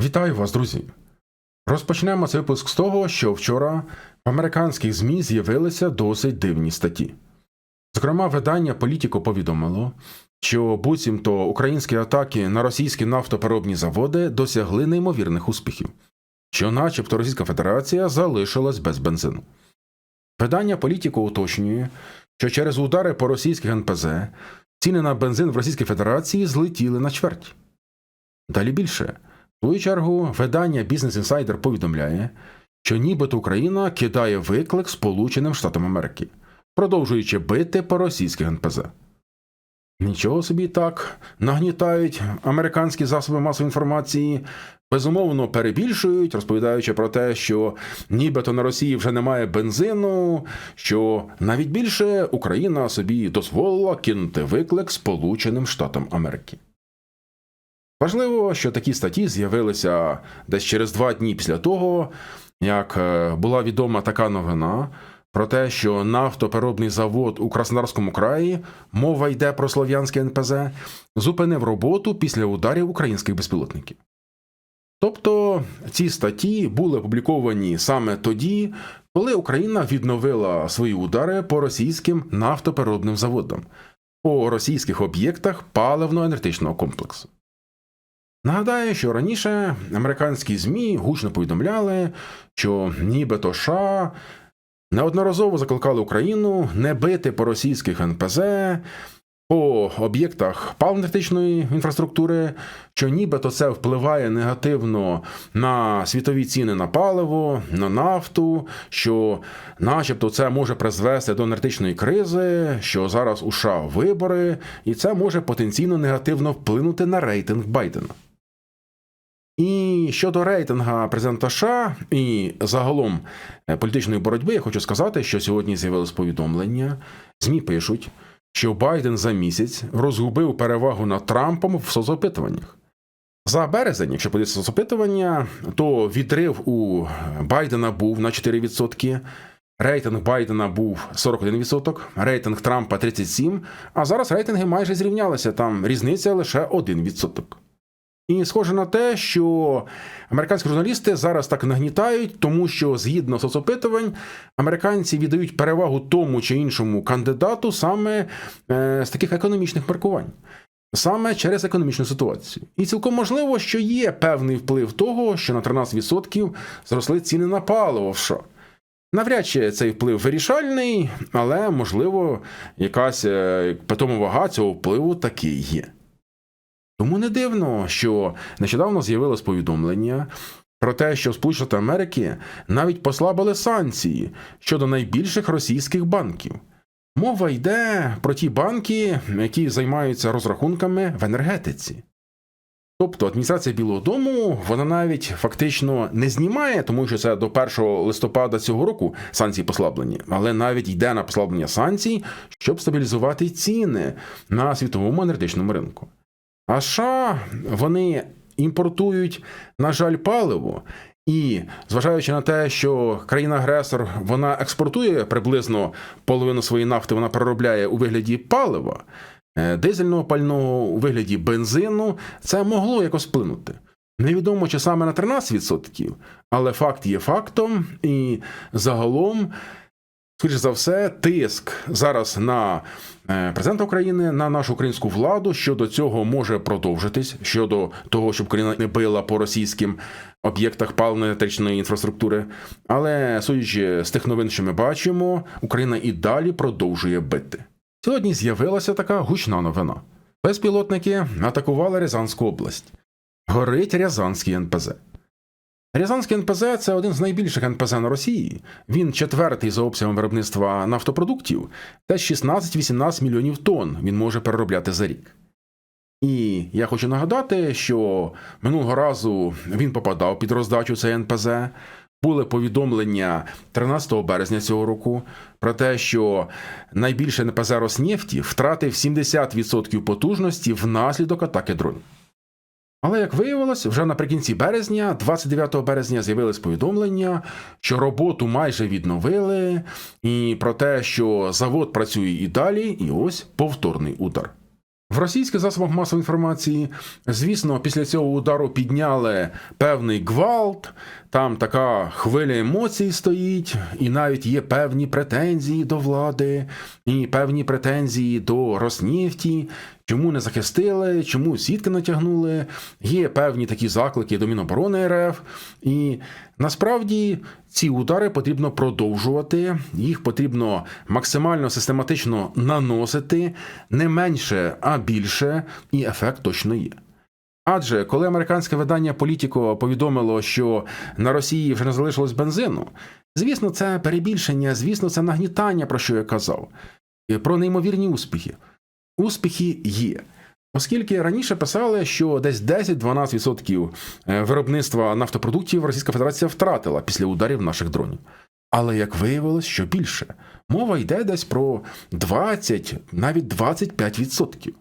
Вітаю вас, друзі! Розпочнемо цей випуск з того, що вчора в американських ЗМІ з'явилися досить дивні статті. Зокрема, видання Політіко повідомило, що буцімто українські атаки на російські нафтопереробні заводи досягли неймовірних успіхів, що, начебто, Російська Федерація залишилась без бензину. Видання Політіко уточнює, що через удари по російських НПЗ ціни на бензин в Російській Федерації злетіли на чверть. Далі більше. Свою чергу, видання Business Insider повідомляє, що нібито Україна кидає виклик Сполученим Штатам Америки, продовжуючи бити по російських НПЗ. Нічого собі так нагнітають американські засоби масової інформації, безумовно перебільшують, розповідаючи про те, що нібито на Росії вже немає бензину, що навіть більше Україна собі дозволила кинути виклик Сполученим Штатам Америки. Важливо, що такі статті з'явилися десь через два дні після того, як е, була відома така новина про те, що нафтопереробний завод у Краснодарському краї, мова йде про слов'янське НПЗ, зупинив роботу після ударів українських безпілотників. Тобто ці статті були опубліковані саме тоді, коли Україна відновила свої удари по російським нафтопереробним заводам, по російських об'єктах паливно-енергетичного комплексу. Нагадаю, що раніше американські ЗМІ гучно повідомляли, що нібито США неодноразово закликали Україну не бити по російських НПЗ, по об'єктах паливно-енергетичної інфраструктури, що нібито це впливає негативно на світові ціни на паливо, на нафту, що, начебто, це може призвести до енергетичної кризи, що зараз у США вибори, і це може потенційно негативно вплинути на рейтинг Байдена. Щодо рейтинга президента США і загалом е, політичної боротьби, я хочу сказати, що сьогодні з'явилось повідомлення. ЗМІ пишуть, що Байден за місяць розгубив перевагу над Трампом в соцопитуваннях. За березень, якщо подивитися соцопитування, то відрив у Байдена був на 4%, рейтинг Байдена був 41%, рейтинг Трампа 37%, а зараз рейтинги майже зрівнялися, там різниця лише 1%. І схоже на те, що американські журналісти зараз так нагнітають, тому що згідно соцопитувань, американці віддають перевагу тому чи іншому кандидату саме е, з таких економічних маркувань, саме через економічну ситуацію. І цілком можливо, що є певний вплив того, що на 13% зросли ціни на паливо в. Навряд чи цей вплив вирішальний, але можливо, якась е, питома вага цього впливу таки є. Тому не дивно, що нещодавно з'явилось повідомлення про те, що Сполучені Америки навіть послабили санкції щодо найбільших російських банків. Мова йде про ті банки, які займаються розрахунками в енергетиці. Тобто адміністрація Білого Дому вона навіть фактично не знімає, тому що це до 1 листопада цього року санкції послаблені, але навіть йде на послаблення санкцій, щоб стабілізувати ціни на світовому енергетичному ринку. А США вони імпортують, на жаль, паливо. І зважаючи на те, що країна-агресор вона експортує приблизно половину своєї нафти, вона переробляє у вигляді палива, е, дизельного пального у вигляді бензину, це могло якось вплинути. Невідомо чи саме на 13%, але факт є фактом, і загалом скоріше за все, тиск зараз на е, президента України, на нашу українську владу щодо цього може продовжитись щодо того, щоб Україна не била по російським об'єктах паливно-електричної інфраструктури. Але судячи з тих новин, що ми бачимо, Україна і далі продовжує бити. Сьогодні з'явилася така гучна новина: безпілотники атакували Рязанську область. Горить Рязанський НПЗ. Рязанський НПЗ це один з найбільших НПЗ на Росії. Він четвертий за обсягом виробництва нафтопродуктів, та 16-18 мільйонів тонн він може переробляти за рік. І я хочу нагадати, що минулого разу він попадав під роздачу цей НПЗ. Були повідомлення 13 березня цього року про те, що найбільше НПЗ Роснефті втратив 70% потужності внаслідок атаки дронів. Але як виявилось, вже наприкінці березня, 29 березня, з'явилось повідомлення, що роботу майже відновили, і про те, що завод працює і далі, і ось повторний удар. В російських засобах масової інформації, звісно, після цього удару підняли певний гвалт, там така хвиля емоцій стоїть, і навіть є певні претензії до влади, і певні претензії до Роснефті, чому не захистили, чому сітки натягнули. Є певні такі заклики до Міноборони РФ. І насправді ці удари потрібно продовжувати, їх потрібно максимально систематично наносити, не менше, а більше, і ефект точно є. Адже коли американське видання Політіко повідомило, що на Росії вже не залишилось бензину, звісно, це перебільшення, звісно, це нагнітання, про що я казав, про неймовірні успіхи. Успіхи є. Оскільки раніше писали, що десь 10-12% виробництва нафтопродуктів Російська Федерація втратила після ударів наших дронів. Але як виявилось, що більше, мова йде десь про 20, навіть 25%.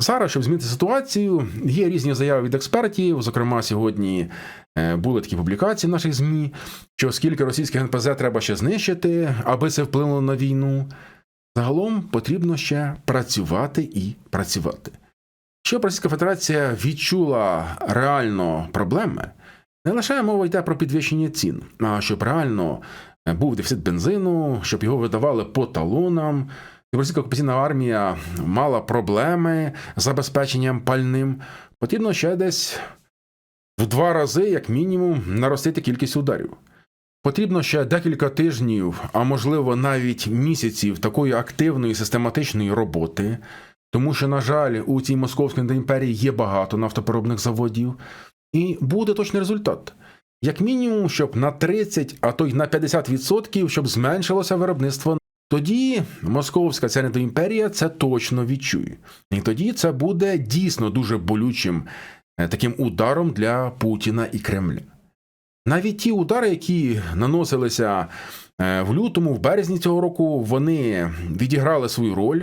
Зараз, щоб змінити ситуацію, є різні заяви від експертів. Зокрема, сьогодні е, були такі публікації в наших ЗМІ, що скільки російських НПЗ треба ще знищити, аби це вплинуло на війну. Загалом потрібно ще працювати і працювати. Щоб Російська Федерація відчула реально проблеми, не лише мова йде про підвищення цін, а щоб реально був дефіцит бензину, щоб його видавали по талонам. щоб Російська окупаційна армія мала проблеми з забезпеченням пальним. Потрібно ще десь в два рази, як мінімум, наростити кількість ударів. Потрібно ще декілька тижнів, а можливо навіть місяців такої активної систематичної роботи, тому що, на жаль, у цій московській імперії є багато нафтопереробних заводів, і буде точний результат. Як мінімум, щоб на 30, а то й на 50%, щоб зменшилося виробництво. Тоді московська ця недоімперія це точно відчує. І тоді це буде дійсно дуже болючим таким ударом для Путіна і Кремля. Навіть ті удари, які наносилися в лютому, в березні цього року, вони відіграли свою роль.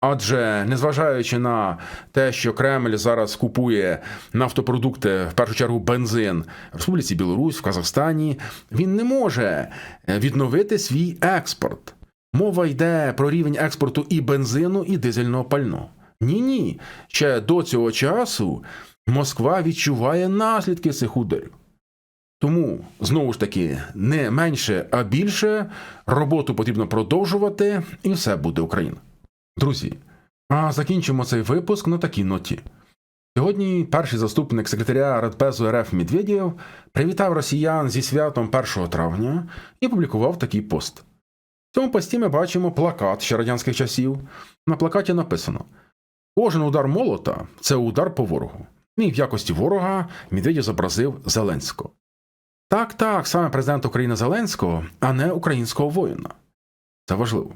Адже незважаючи на те, що Кремль зараз купує нафтопродукти, в першу чергу бензин в Республіці Білорусь, в Казахстані, він не може відновити свій експорт. Мова йде про рівень експорту і бензину, і дизельного пального. Ні, ні. Ще до цього часу Москва відчуває наслідки цих ударів. Тому, знову ж таки, не менше, а більше роботу потрібно продовжувати, і все буде Україна. Друзі, а закінчимо цей випуск на такій ноті. Сьогодні перший заступник секретаря Радбезу РФ Медведєв привітав росіян зі святом 1 травня і публікував такий пост. В цьому пості ми бачимо плакат ще радянських часів. На плакаті написано: Кожен удар молота це удар по ворогу. І в якості ворога Медведєв зобразив Зеленського. Так, так, саме президент України Зеленського, а не українського воїна. Це важливо.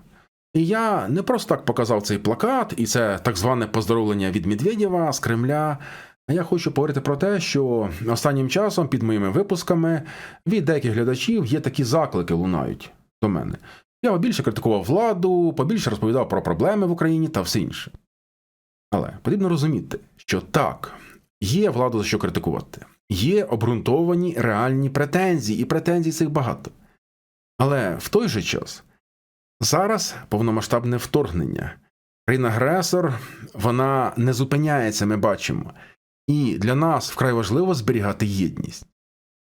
І я не просто так показав цей плакат, і це так зване поздоровлення від Медведєва з Кремля. А я хочу поговорити про те, що останнім часом під моїми випусками від деяких глядачів є такі заклики лунають до мене. Я побільше критикував владу, побільше розповідав про проблеми в Україні та все інше. Але потрібно розуміти, що так, є владу за що критикувати, є обґрунтовані реальні претензії, і претензій цих багато. Але в той же час. Зараз повномасштабне вторгнення. Країна-агресор, вона не зупиняється, ми бачимо. І для нас вкрай важливо зберігати єдність.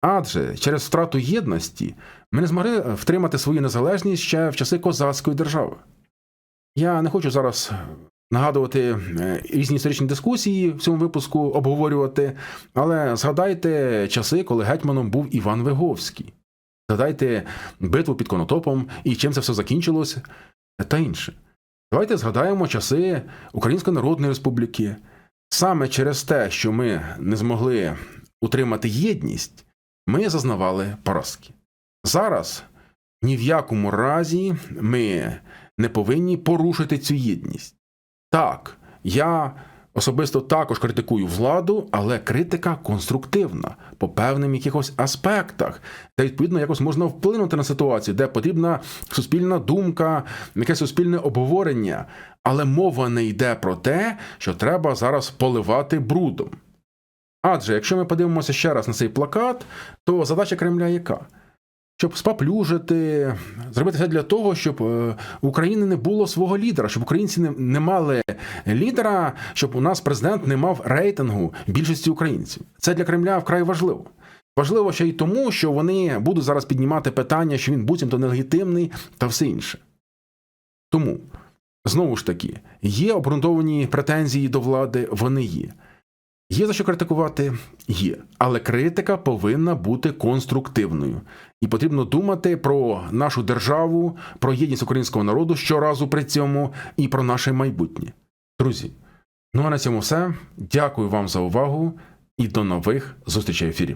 Адже через втрату єдності ми не змогли втримати свою незалежність ще в часи козацької держави. Я не хочу зараз нагадувати різні історичні дискусії в цьому випуску обговорювати, але згадайте часи, коли гетьманом був Іван Виговський. Згадайте битву під Конотопом і чим це все закінчилося, та інше. Давайте згадаємо часи Української Народної Республіки. Саме через те, що ми не змогли утримати єдність, ми зазнавали поразки. Зараз ні в якому разі ми не повинні порушити цю єдність. Так, я Особисто також критикую владу, але критика конструктивна по певним якихось аспектах, де відповідно якось можна вплинути на ситуацію, де потрібна суспільна думка, якесь суспільне обговорення. Але мова не йде про те, що треба зараз поливати брудом. Адже якщо ми подивимося ще раз на цей плакат, то задача Кремля яка? Щоб спаплюжити, зробити все для того, щоб е, у України не було свого лідера, щоб українці не, не мали лідера, щоб у нас президент не мав рейтингу більшості українців. Це для Кремля вкрай важливо. Важливо ще й тому, що вони будуть зараз піднімати питання, що він буцімто нелегітимний та все інше. Тому, знову ж таки, є обґрунтовані претензії до влади, вони є. Є за що критикувати? Є. Але критика повинна бути конструктивною. І потрібно думати про нашу державу, про єдність українського народу щоразу при цьому і про наше майбутнє. Друзі, ну а на цьому все. Дякую вам за увагу і до нових зустрічей в ефірі.